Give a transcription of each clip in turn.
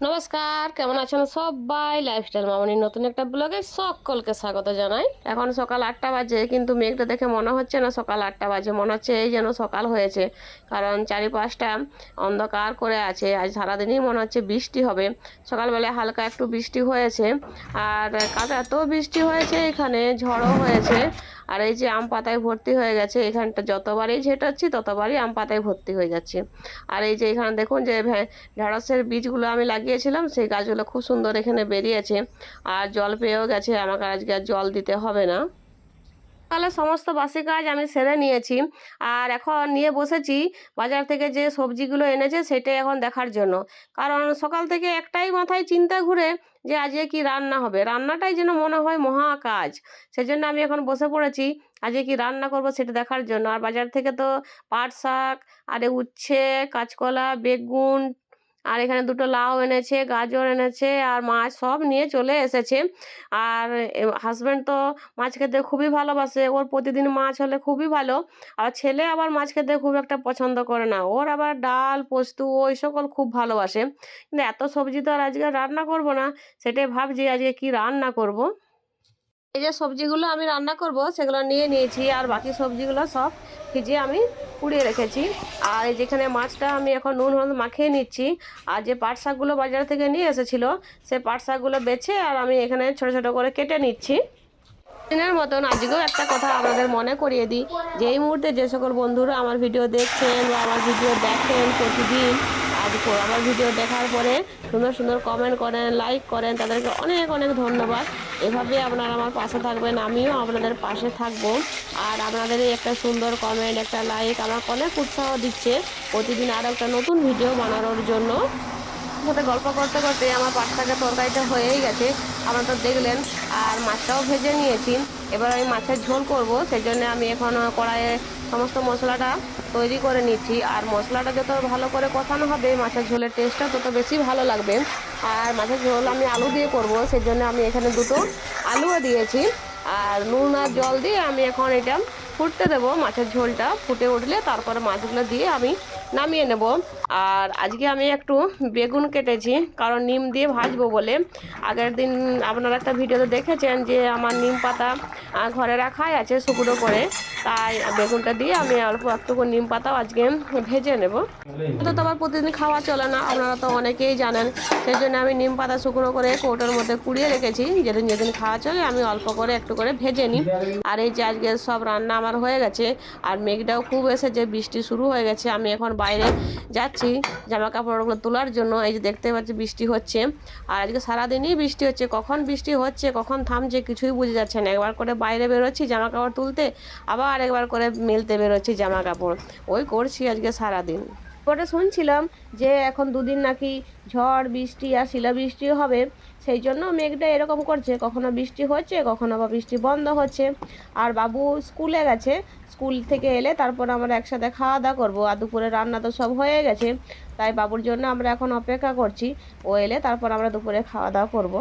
নমস্কার, কেমন আছেন সবাই? লাইফস্টাইল মামনির নতুন একটা ব্লগে সকলকে স্বাগত জানাই। এখন সকাল আটটা বাজে, কিন্তু মেঘটা দেখে মনে হচ্ছে না সকাল আটটা বাজে। মনে হচ্ছে এই যেন সকাল হয়েছে, কারণ চারিপাশটা অন্ধকার করে আছে। আজ সারাদিনই মনে হচ্ছে বৃষ্টি হবে। সকালবেলায় হালকা একটু বৃষ্টি হয়েছে, আর কাল এত বৃষ্টি হয়েছে, এখানে ঝড়ও হয়েছে। আর এই যে আম পাতায় ভর্তি হয়ে গেছে, এখানটা যতবারই ঝেটাচ্ছি ততবারই আম পাতায় ভর্তি হয়ে যাচ্ছে। আর এই যে এখানে দেখুন যে ঢেঁড়সের বীজগুলো আমি লাগিয়েছিলাম, সেই গাছগুলো খুব সুন্দর এখানে বেরিয়েছে। আর জল পেয়েও গেছে, আমাকে আজকে আর জল দিতে হবে না। তাহলে সমস্ত বাসি কাজ আমি সেরে নিয়েছি। আর এখন নিয়ে বসেছি বাজার থেকে যে সবজিগুলো এনেছে সেটাই এখন দেখার জন্য। কারণ সকাল থেকে একটাই মাথায় চিন্তা ঘুরে যে আজকে কি রান্না হবে। রান্নাটাই যেন মনে হয় মহা কাজ। সেজন্য আমি এখন বসে পড়েছি আজকে কি রান্না করব সেটা দেখার জন্য। আর বাজার থেকে তো পাট শাক, আর উচ্ছে, কাঁচকলা, বেগুন আর এখানে দুটো লাউ এনেছে, গাজর এনেছে আর মাছ সব নিয়ে চলে এসেছে। আর হাজব্যান্ড তো মাছ খেতে খুবই ভালোবাসে, ওর প্রতিদিন মাছ হলে খুবই ভালো। আর ছেলে আবার মাছ খেতে খুব একটা পছন্দ করে না, ওর আবার ডাল, পোস্ত ওই সকল খুব ভালোবাসে। কিন্তু এত সবজি তো আর আজকে রান্না করব না, সেটাই ভাবছি আজকে কি রান্না করব। এই যে সবজিগুলো আমি রান্না করব, সেগুলো নিয়ে নিয়েছি আর বাকি সবজিগুলো সব ভিজিয়ে আমি পুড়িয়ে রেখেছি। আর যেখানে মাছটা আমি এখন নুন, হলুদ মাখিয়ে নিচ্ছি, আর যে পাট শাকগুলো বাজার থেকে নিয়ে এসেছিল, সে পাট শাকগুলো বেছে আর আমি এখানে ছোট ছোট করে কেটে নিচ্ছি। দিনের মতন আজকেও একটা কথা আপনাদের মনে করিয়ে দিই যেই মুহূর্তে যে সকল বন্ধুরা আমার ভিডিও দেখছেন বা আমার ভিডিও দেখেন প্রতিদিন আমার ভিডিও দেখার পরে সুন্দর সুন্দর কমেন্ট করেন লাইক করেন, তাদেরকে অনেক অনেক ধন্যবাদ। এভাবে আপনারা আমার পাশে থাকবেন, আমিও আপনাদের পাশে থাকব। আর আপনাদের একটা সুন্দর কমেন্ট একটা লাইক আমার অনেক উৎসাহ দিচ্ছে প্রতিদিন আরও একটা নতুন ভিডিও বানানোর জন্য। সাথে গল্প করতে করতে আমার শাকের তরকারিটা হয়েই গেছে। আপনারা তো দেখলেন, আর মাছটাও ভেজে নিয়েছি। এবার আমি মাছের ঝোল করব, সেই জন্য আমি এখন কড়াইয়ে সমস্ত মশলাটা তৈরি করে নিচ্ছি। আর মশলাটা যত ভালো করে কষানো হবে, মাছের ঝোলের টেস্টটা তত বেশি ভালো লাগবে। আর মাছের ঝোল আমি আলু দিয়ে করব সেই জন্য আমি এখানে দুটো আলুও দিয়েছি। আর নুন আর জল দিয়ে আমি এখন এটা ফুটতে দেবো মাছের ঝোলটা। ফুটে উঠলে তারপরে মাছগুলো দিয়ে আমি নামিয়ে নেব। আর আজকে আমি একটু বেগুন কেটেছি, কারণ নিম দিয়ে ভাজবো বলে। আগের দিন আপনারা একটা ভিডিওতে দেখেছেন যে আমার নিম পাতা ঘরে রাখাই আছে শুকনো করে। তাই বেগুনটা দিয়ে আমি অল্প একটু নিম পাতাও আজকে ভেজে নেব। তো আবার প্রতিদিন খাওয়া চলে না, আপনারা তো অনেকেই জানেন। সেই জন্য আমি নিম পাতা শুকনো করে কৌটোর মধ্যে কুড়িয়ে রেখেছি। যেদিন যেদিন খাওয়া চলে, আমি অল্প করে একটু করে ভেজে নিই। আর এই যে আজকে সব রান্না আমার হয়ে গেছে, আর মেঘটাও খুব এসেছে, বৃষ্টি শুরু হয়ে গেছে। আমি এখন বাইরে যাচ্ছি জামা কাপড়গুলো তোলার জন্য। এই যে দেখতে পাচ্ছি বৃষ্টি হচ্ছে। আর আজকে সারাদিনই বৃষ্টি হচ্ছে। কখন বৃষ্টি হচ্ছে, কখন থামছে কিছুই বুঝে যাচ্ছে না। একবার করে বাইরে বেরোচ্ছি জামা কাপড় তুলতে, আবার একবার করে মেলতে বেরোচ্ছি জামা কাপড় ওই করছি আজকে সারাদিন। পরে শুনছিলাম যে এখন দুদিন নাকি ঝড়, বৃষ্টি আর শিলাবৃষ্টি হবে। সেই জন্য মেঘটা এরকম করছে, কখনো বৃষ্টি হচ্ছে, কখনো বা বৃষ্টি বন্ধ হচ্ছে। আর বাবু স্কুলে গেছে, স্কুল থেকে এলে তারপর আমরা একসাথে খাওয়া দাওয়া করব। আর দুপুরে রান্না তো সব হয়ে গেছে, তাই বাবুর জন্য আমরা এখন অপেক্ষা করছি। ও এলে তারপর আমরা দুপুরে খাওয়া দাওয়া করব।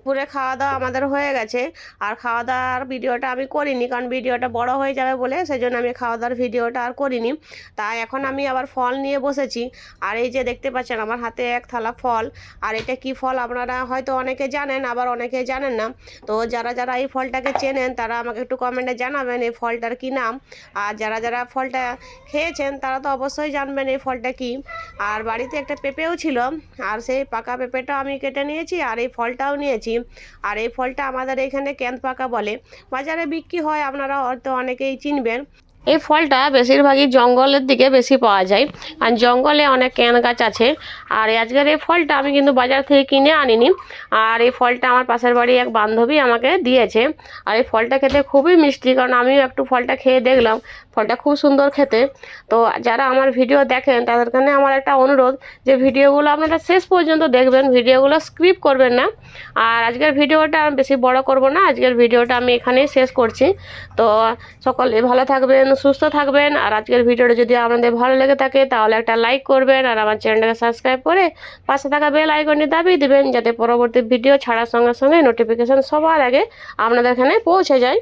দুপুরে খাওয়া দাওয়া আমাদের হয়ে গেছে। আর খাওয়া দাওয়ার ভিডিওটা আমি করিনি, কারণ ভিডিওটা বড় হয়ে যাবে বলে সেই জন্য আমি খাওয়া দাওয়ার ভিডিওটা আর করিনি। তাই এখন আমি আবার ফল নিয়ে বসেছি। আর এই যে দেখতে পাচ্ছেন আমার হাতে এক থালা ফল। আর এটা কি ফল আপনারা হয়তো অনেকে জানেন, আবার অনেকে জানেন না। তো যারা যারা এই ফলটাকে চেনেন, তারা আমাকে একটু কমেন্টে জানাবেন এই ফলটার কি নাম। আর যারা যারা ফলটা খেয়েছেন, তারা তো অবশ্যই জানবেন এই ফলটা কি। আর বাড়িতে একটা পেঁপেও ছিল। আর সেই পাকা পেঁপেটাও আমি কেটে নিয়েছি, আর এই ফলটাও নিয়েছি। আর এই ফলটা আমাদের এখানে ক্যান্ত পাকা বলে। বাজারে বিক্রি হয়, আপনারা হয়তো অনেকেই চিনবেন। এই ফলটা বেশিরভাগই জঙ্গলের দিকে বেশি পাওয়া যায়। আর জঙ্গলে অনেক ক্যান গাছ আছে। আর আজকের এই ফলটা আমি কিন্তু বাজার থেকে কিনে আনিনি। আর এই ফলটা আমার পাশের বাড়ি এক বান্ধবী আমাকে দিয়েছে। আর এই ফলটা খেতে খুবই মিষ্টি, কারণ আমিও একটু ফলটা খেয়ে দেখলাম। ফলটা খুব সুন্দর খেতে। তো যারা আমার ভিডিও দেখেন, তাদের কাছে আমার একটা অনুরোধ যে ভিডিওগুলো আপনারা শেষ পর্যন্ত দেখবেন, ভিডিওগুলো স্ক্রিপ করবেন না। আর আজকের ভিডিওটা আমি বেশি বড় করব না। আজকের ভিডিওটা আমি এখানেই শেষ করছি। তো সকলে ভালো থাকবেন সুস্থ থাকবেন। আর আজকের ভিডিওটা যদি আপনাদের ভালো লেগে থাকে, তাহলে একটা লাইক করবেন আর আমার চ্যানেলটাকে সাবস্ক্রাইব করে পাশে থাকা বেল আইকনটি দাবি দেবেন, যাতে পরবর্তী ভিডিও ছাড়ার সঙ্গে সঙ্গে নোটিফিকেশান সবার আগে আপনাদের এখানে পৌঁছে যায়।